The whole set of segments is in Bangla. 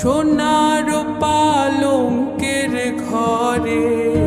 সোনার পালঙ্কের ঘরে।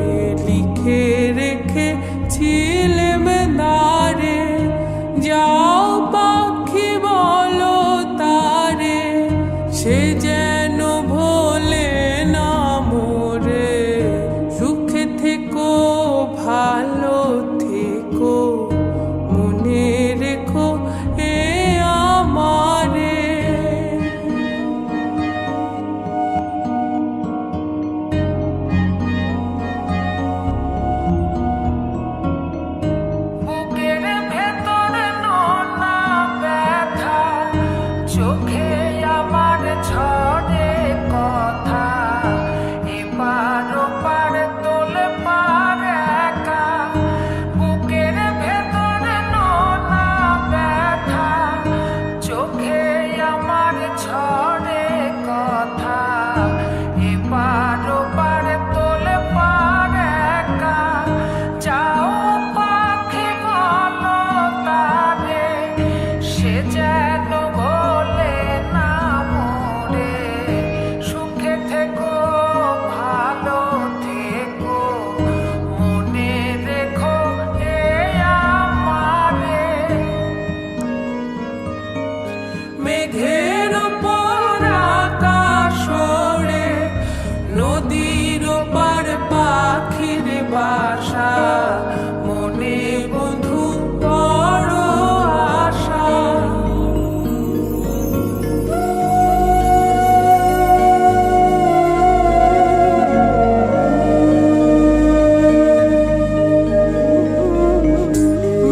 আশা মনে বন্ধু বড়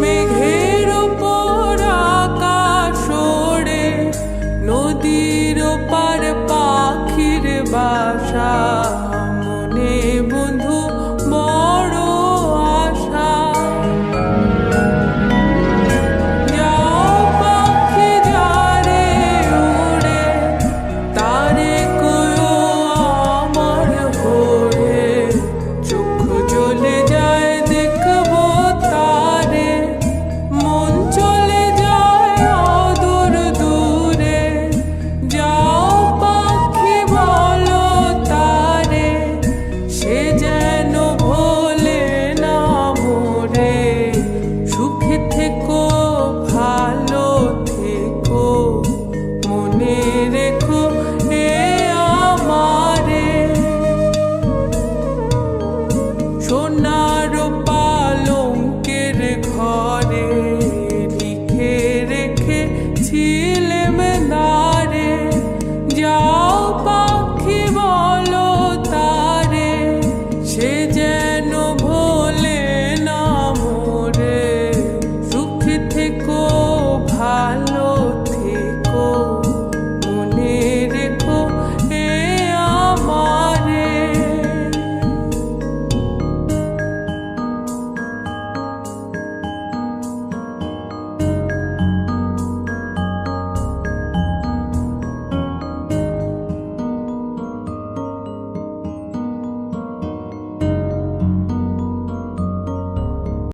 মেঘের উপর আকাশ ওড়ে নদীর পার পাখির বাস।